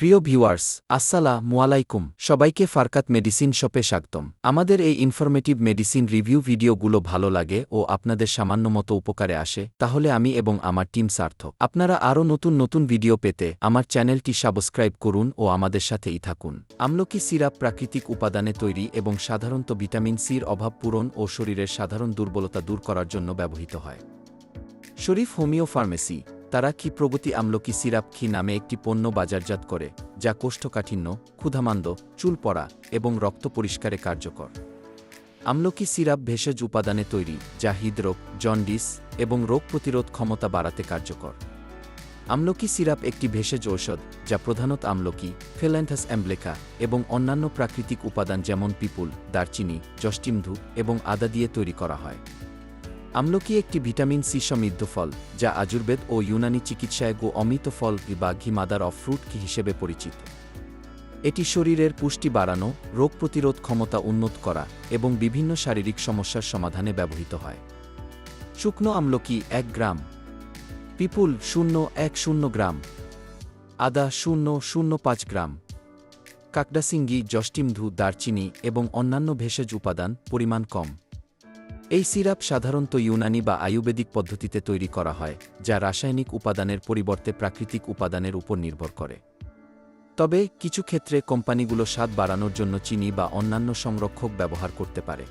প্রিয় ভিউয়ার্স আসসালা মুয়ালাইকুম সবাইকে ফারকাত মেডিসিন শপে স্বাগতম। আমাদের এই ইনফরমেটিভ মেডিসিন রিভিউ ভিডিওগুলো ভালো লাগে ও আপনাদের সামান্য মতো উপকারে আসে, তাহলে আমি এবং আমার টিম সার্থক। আপনারা আরও নতুন নতুন ভিডিও পেতে আমার চ্যানেলটি সাবস্ক্রাইব করুন ও আমাদের সাথেই থাকুন। আমলকি সিরাপ প্রাকৃতিক উপাদানে তৈরি এবং সাধারণত ভিটামিন সির অভাব পূরণ ও শরীরের সাধারণ দুর্বলতা দূর করার জন্য ব্যবহৃত হয়। শরীফ হোমিও ফার্মেসি তারা কি প্রগতি আমলকি সিরাপ খি নামে একটি পণ্য বাজারজাত করে, যা কোষ্ঠকাঠিন্য, ক্ষুধামান্দ চুল পড়া এবং রক্ত পরিষ্কারে কার্যকর? আমলকি সিরাপ ভেষজ উপাদানে তৈরি, যা হৃদরোগ, জন্ডিস এবং রোগ প্রতিরোধ ক্ষমতা বাড়াতে কার্যকর। আমলকি সিরাপ একটি ভেষজ ঔষধ, যা প্রধানত আমলকি ফেল্যান্থাস অ্যাম্বলেকা এবং অন্যান্য প্রাকৃতিক উপাদান যেমন পিপুল, দারচিনি জষ্টিমধু এবং আদা দিয়ে তৈরি করা হয়। আমলকি একটি ভিটামিন সি সমৃদ্ধ ফল, যা আজুর্বেদ ও ইউনানি চিকিৎসায় গো অমিত ফল বা ঘি মাদার অফ ফ্রুট হিসেবে পরিচিত। এটি শরীরের পুষ্টি বাড়ানো, রোগ প্রতিরোধ ক্ষমতা উন্নত করা এবং বিভিন্ন শারীরিক সমস্যার সমাধানে ব্যবহৃত হয়। শুকনো আমলকি এক গ্রাম। পিপুল শূন্য এক শূন্য গ্রাম। আদা শূন্য শূন্য পাঁচ গ্রাম। কাকডাসিঙ্গি জষ্টিমধু দারচিনি এবং অন্যান্য ভেষজ উপাদান পরিমাণ কম। এই সিরাপ সাধারণত ইউনানি বা আয়ুর্বেদিক পদ্ধতিতে তৈরি করা হয়, যা রাসায়নিক উপাদানের পরিবর্তে প্রাকৃতিক উপাদানের উপর নির্ভর করে। তবে কিছু ক্ষেত্রে কোম্পানিগুলো স্বাদ বাড়ানোর জন্য চিনি বা অন্যান্য সংরক্ষক ব্যবহার করতে পারে।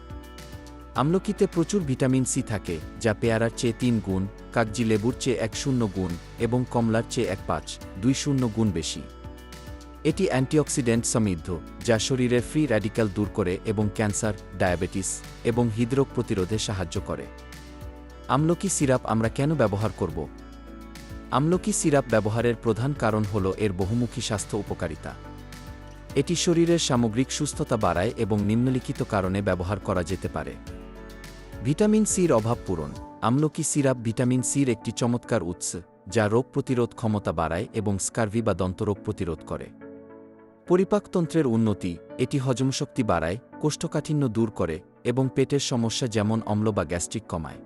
আমলকিতে প্রচুর ভিটামিন সি থাকে, যা পেয়ারার চেয়ে তিন গুণ, কাগজি লেবুর চেয়ে এক শূন্য গুণ এবং কমলার চেয়ে এক পাঁচ, দুই শূন্য গুণ বেশি। এটি অ্যান্টিঅক্সিডেন্ট সমৃদ্ধ, যা শরীরের ফ্রি র্যাডিক্যাল দূর করে এবং ক্যান্সার, ডায়াবেটিস এবং হৃদরোগ প্রতিরোধে সাহায্য করে। আমলকি সিরাপ আমরা কেন ব্যবহার করব? আমলকি সিরাপ ব্যবহারের প্রধান কারণ হল এর বহুমুখী স্বাস্থ্য উপকারিতা। এটি শরীরের সামগ্রিক সুস্থতা বাড়ায় এবং নিম্নলিখিত কারণে ব্যবহার করা যেতে পারে। ভিটামিন সির অভাব পূরণ। আমলকি সিরাপ ভিটামিন সির একটি চমৎকার উৎস, যা রোগ প্রতিরোধ ক্ষমতা বাড়ায় এবং স্কার্ভি বা দন্তরোগ প্রতিরোধ করে। পরিপাকতন্ত্রের উন্নতি, এটি হজমশক্তি বাড়ায়, কোষ্ঠকাঠিন্য দূর করে এবং পেটের সমস্যা যেমন অম্ল বা গ্যাস্ট্রিক কমায়।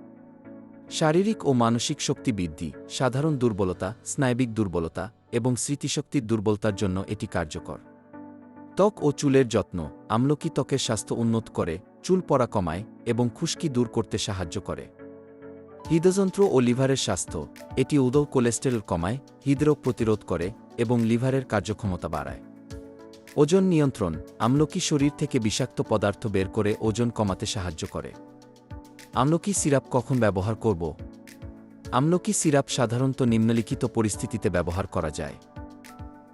শারীরিক ও মানসিক শক্তি বৃদ্ধি, সাধারণ দুর্বলতা, স্নায়বিক দুর্বলতা এবং স্মৃতিশক্তির দুর্বলতার জন্য এটি কার্যকর। ত্বক ও চুলের যত্ন, আমলকি ত্বকের স্বাস্থ্য উন্নত করে, চুল পড়া কমায় এবং খুশকি দূর করতে সাহায্য করে। হৃদযন্ত্র ও লিভারের স্বাস্থ্য, এটি উদৌ কোলেস্টেরল কমায়, হৃদরোগ প্রতিরোধ করে এবং লিভারের কার্যক্ষমতা বাড়ায়। ওজন নিয়ন্ত্রণ, আমলকি শরীর থেকে বিষাক্ত পদার্থ বের করে ওজন কমাতে সাহায্য করে। আমলকি সিরাপ কখন ব্যবহার করব? আমলকি সিরাপ সাধারণত নিম্নলিখিত পরিস্থিতিতে ব্যবহার করা যায়।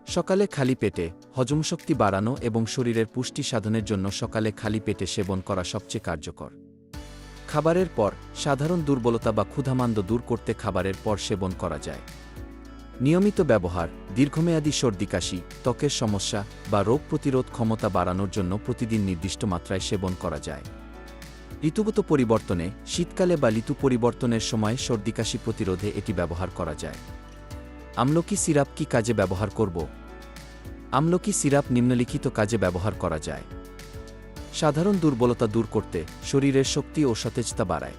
সকালে খালি পেটে হজমশক্তি বাড়ানো এবং শরীরের পুষ্টি সাধনের জন্য সকালে খালি পেটে সেবন করা সবচেয়ে কার্যকর। খাবারের পর, সাধারণ দুর্বলতা বা ক্ষুধামান্দ দূর করতে খাবারের পর সেবন করা যায়। নিয়মিত ব্যবহার, দীর্ঘমেয়াদী সর্দি কাশি, ত্বকের সমস্যা বা রোগ প্রতিরোধ ক্ষমতা বাড়ানোর জন্য প্রতিদিন নির্দিষ্ট মাত্রায় সেবন করা যায়। ঋতুগত পরিবর্তনে, শীতকালে বা ঋতু পরিবর্তনের সময় সর্দি কাশি প্রতিরোধে এটি ব্যবহার করা যায়। আমলকি সিরাপ কি কাজে ব্যবহার করব? আমলকি সিরাপ নিম্নলিখিত কাজে ব্যবহার করা যায়। সাধারণ দুর্বলতা দূর করতে, শরীরের শক্তি ও সতেজতা বাড়ায়।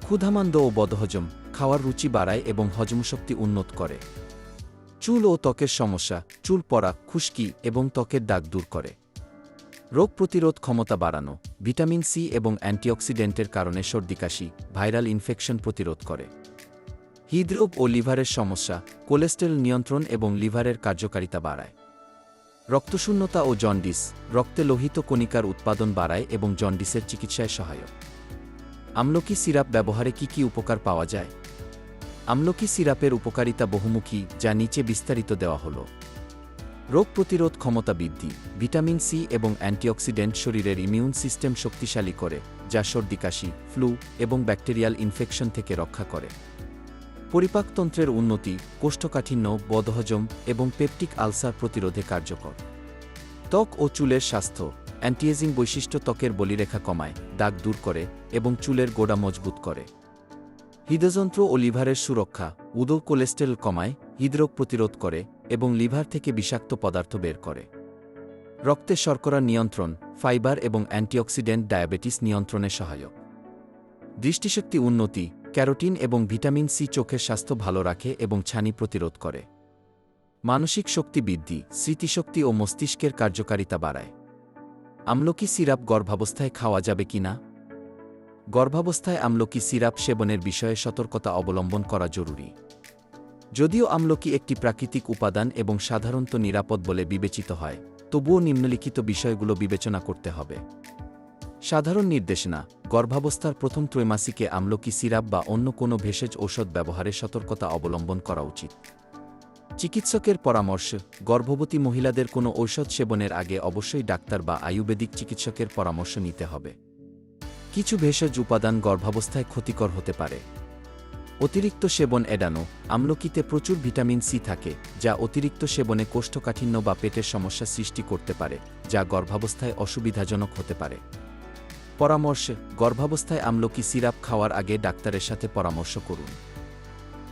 ক্ষুধামান্দ ও বদহজম খাওয়ার রুচি বাড়ায় এবং হজমশক্তি উন্নত করে। চুল ও ত্বকের সমস্যা, চুল পড়া, খুশকি এবং ত্বকের দাগ দূর করে। রোগ প্রতিরোধ ক্ষমতা বাড়ানো, ভিটামিন সি এবং অ্যান্টিঅক্সিডেন্টের কারণে সর্দিকাশি ভাইরাল ইনফেকশন প্রতিরোধ করে। হৃদরোগ ও লিভারের সমস্যা, কোলেস্টেরল নিয়ন্ত্রণ এবং লিভারের কার্যকারিতা বাড়ায়। রক্তশূন্যতা ও জন্ডিস, রক্তে লোহিত কণিকার উৎপাদন বাড়ায় এবং জন্ডিসের চিকিৎসায় সহায়ক। আমলকি সিরাপ ব্যবহারে কি কি উপকার পাওয়া যায়? আমলকি সিরাপের উপকারিতা বহুমুখী, যা নিচে বিস্তারিত দেওয়া হল। রোগ প্রতিরোধ ক্ষমতা বৃদ্ধি, ভিটামিন সি এবং অ্যান্টিঅক্সিডেন্ট শরীরের ইমিউন সিস্টেম শক্তিশালী করে, যা সর্দি কাশি, ফ্লু এবং ব্যাকটেরিয়াল ইনফেকশন থেকে রক্ষা করে। পরিপাকতন্ত্রের উন্নতি, কোষ্ঠকাঠিন্য, বদহজম এবং পেপটিক আলসার প্রতিরোধে কার্যকর। ত্বক ও চুলের স্বাস্থ্য, অ্যান্টিএজিং বৈশিষ্ট্য ত্বকের বলিরেখা কমায়, দাগ দূর করে এবং চুলের গোড়া মজবুত করে। হৃদযন্ত্র ও লিভারের সুরক্ষা উদো কোলেস্টেরল কমায়, হৃদরোগ প্রতিরোধ করে এবং লিভার থেকে বিষাক্ত পদার্থ বের করে। রক্তে শর্করা নিয়ন্ত্রণ, ফাইবার এবং অ্যান্টিঅক্সিডেন্ট ডায়াবেটিস নিয়ন্ত্রণে সহায়ক। দৃষ্টিশক্তি উন্নতি, ক্যারোটিন এবং ভিটামিন সি চোখের স্বাস্থ্য ভালো রাখে এবং ছানি প্রতিরোধ করে। মানসিক শক্তি বৃদ্ধি, স্মৃতিশক্তি ও মস্তিষ্কের কার্যকারিতা বাড়ায়। আমলকি সিরাপ গর্ভাবস্থায় খাওয়া যাবে কি না গর্ভাবস্থায় আমলকি সিরাপ সেবনের বিষয়ে সতর্কতা অবলম্বন করা জরুরি। যদিও আমলকি একটি প্রাকৃতিক উপাদান এবং সাধারণত নিরাপদ বলে বিবেচিত হয়, তবুও নিম্নলিখিত বিষয়গুলো বিবেচনা করতে হবে। সাধারণ নির্দেশনা, গর্ভাবস্থার প্রথম ত্রৈমাসিকে আমলকি সিরাপ বা অন্য কোনো ভেষজ ঔষধ ব্যবহারে সতর্কতা অবলম্বন করা উচিত। চিকিৎসকের পরামর্শ, গর্ভবতী মহিলাদের কোনো ঔষধ সেবনের আগে অবশ্যই ডাক্তার বা আয়ুর্বেদিক চিকিৎসকের পরামর্শ নিতে হবে। কিছু ভেষজ উপাদান গর্ভাবস্থায় ক্ষতিকর হতে পারে। অতিরিক্ত সেবন এড়ানো, আমলকিতে প্রচুর ভিটামিন সি থাকে, যা অতিরিক্ত সেবনে কোষ্ঠকাঠিন্য বা পেটের সমস্যা সৃষ্টি করতে পারে, যা গর্ভাবস্থায় অসুবিধাজনক হতে পারে। পরামর্শ, গর্ভাবস্থায় আমলকি সিরাপ খাওয়ার আগে ডাক্তারের সাথে পরামর্শ করুন।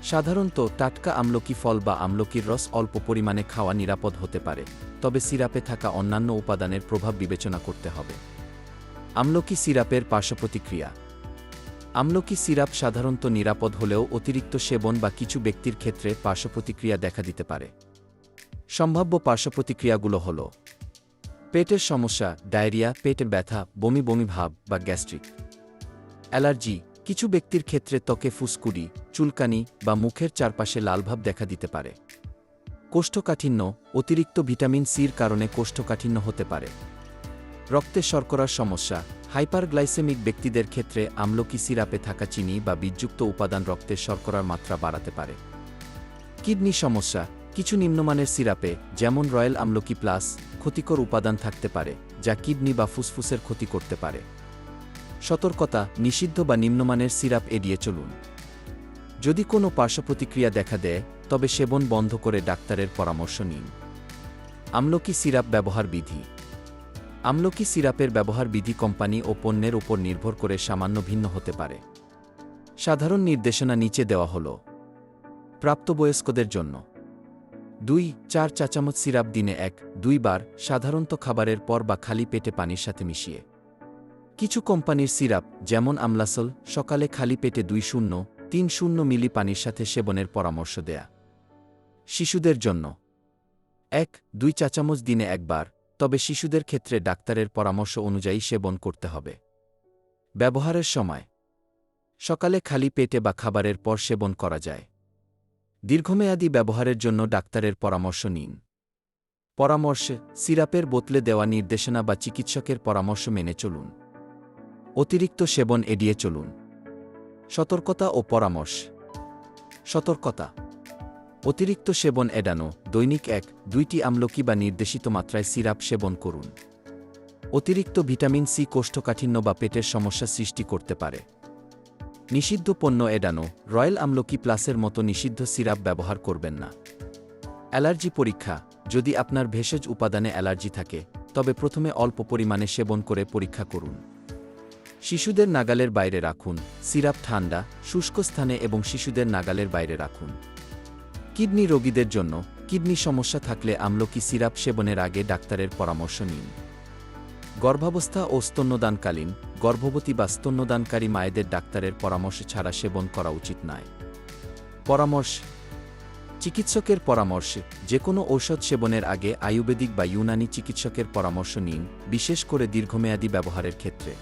সাধারণত টাটকা আমলকি ফল বা আমলকির রস অল্প পরিমাণে খাওয়া নিরাপদ হতে পারে, তবে সিরাপে থাকা অন্যান্য উপাদানের প্রভাব বিবেচনা করতে হবে। আমলকি সিরাপের পার্শ্বপ্রতিক্রিয়া। আমলকি সিরাপ সাধারণত নিরাপদ হলেও অতিরিক্ত সেবন বা কিছু ব্যক্তির ক্ষেত্রে পার্শ্বপ্রতিক্রিয়া দেখা দিতে পারে। সম্ভাব্য পার্শ্বপ্রতিক্রিয়াগুলো হল পেটের সমস্যা, ডায়রিয়া পেটে ব্যথা, বমি বমি ভাব বা গ্যাস্ট্রিক। অ্যালার্জি, কিছু ব্যক্তির ক্ষেত্রে ত্বকে ফুসকুড়ি, চুলকানি বা মুখের চারপাশে লালভাব দেখা দিতে পারে। কোষ্ঠকাঠিন্য, অতিরিক্ত ভিটামিন সির কারণে কোষ্ঠকাঠিন্য হতে পারে। রক্তে শর্করার সমস্যা, হাইপারগ্লাইসেমিক ব্যক্তিদের ক্ষেত্রে আমলকি সিরাপে থাকা চিনি বা বীজযুক্ত উপাদান রক্তের শর্করার মাত্রা বাড়াতে পারে। কিডনি সমস্যা, কিছু নিম্নমানের সিরাপে, যেমন রয়্যাল আমলকি প্লাস, ক্ষতিকর উপাদান থাকতে পারে, যা কিডনি বা ফুসফুসের ক্ষতি করতে পারে। সতর্কতা, নিষিদ্ধ বা নিম্নমানের সিরাপ এড়িয়ে চলুন। যদি কোনো পার্শ্বপ্রতিক্রিয়া দেখা দেয়, তবে সেবন বন্ধ করে ডাক্তারের পরামর্শ নিন। আমলকি সিরাপ ব্যবহার বিধি আমলকি সিরাপের ব্যবহার বিধি কোম্পানি ও পণ্যের উপর নির্ভর করে সামান্য ভিন্ন হতে পারে। সাধারণ নির্দেশনা নিচে দেওয়া হল। প্রাপ্তবয়স্কদের জন্য। দুই, চার চা চামচ সিরাপ দিনে এক দুইবার সাধারণত খাবারের পর বা খালি পেটে পানির সাথে মিশিয়ে। কিছু কোম্পানির সিরাপ, যেমন আমলাসল, সকালে খালি পেটে দুই শূন্য, তিন শূন্য মিলি পানির সাথে সেবনের পরামর্শ দেয়া। শিশুদের জন্য। এক, দুই চা চামচ দিনে একবার তবে শিশুদের ক্ষেত্রে ডাক্তারের পরামর্শ অনুযায়ী সেবন করতে হবে। ব্যবহারের সময়। সকালে খালি পেটে বা খাবারের পর সেবন করা যায়। দীর্ঘমেয়াদী ব্যবহারের জন্য ডাক্তারের পরামর্শ নিন। পরামর্শে, সিরাপের বোতলে দেওয়া নির্দেশনা বা চিকিৎসকের পরামর্শ মেনে চলুন। অতিরিক্ত সেবন এড়িয়ে চলুন। সতর্কতা ও পরামর্শ। সতর্কতা। অতিরিক্ত সেবন এড়ানো, দৈনিক এক, দুইটি আমলকি বা নির্দেশিত মাত্রায় সিরাপ সেবন করুন। অতিরিক্ত ভিটামিন সি কোষ্ঠকাঠিন্য বা পেটের সমস্যা সৃষ্টি করতে পারে। নিষিদ্ধ পণ্য এড়ানো, রয়্যাল আমলকি প্লাসের মতো নিষিদ্ধ সিরাপ ব্যবহার করবেন না। অ্যালার্জি পরীক্ষা, যদি আপনার ভেষজ উপাদানে অ্যালার্জি থাকে, তবে প্রথমে অল্প পরিমাণে সেবন করে পরীক্ষা করুন। শিশুদের নাগালের বাইরে রাখুন, সিরাপ ঠান্ডা, শুষ্ক স্থানে এবং শিশুদের নাগালের বাইরে রাখুন। কিডনি রোগীদের জন্য কিডনি সমস্যা থাকলে আমলকি সিরাপ সেবনের আগে ডাক্তারের পরামর্শ নিন। গর্ভাবস্থা ও স্তন্যদানকালীন, গর্ভবতী বা স্তন্যদানকারী মায়েদের ডাক্তারের পরামর্শ ছাড়া সেবন করা উচিত নয়। পরামর্শ, চিকিৎসকের পরামর্শে যে কোনো ঔষধ সেবনের আগে আয়ুর্বেদিক বা ইউনানি চিকিৎসকের পরামর্শ নিন, বিশেষ করে দীর্ঘমেয়াদী ব্যবহারের ক্ষেত্রে।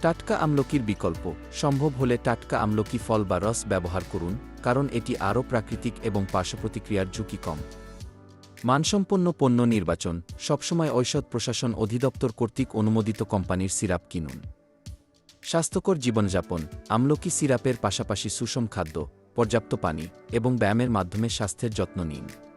টাটকা আমলকির বিকল্প, সম্ভব হলে টাটকা আমলকি ফল বা রস ব্যবহার করুন কারণ এটি আরও প্রাকৃতিক এবং পার্শ্বপ্রতিক্রিয়ার ঝুঁকি কম। মানসম্পন্ন পণ্য নির্বাচন, সবসময় ঔষধ প্রশাসন অধিদপ্তর কর্তৃক অনুমোদিত কোম্পানির সিরাপ কিনুন। স্বাস্থ্যকর জীবনযাপন, আমলকি সিরাপের পাশাপাশি সুষম খাদ্য, পর্যাপ্ত পানি এবং ব্যায়ামের মাধ্যমে স্বাস্থ্যের যত্ন নিন।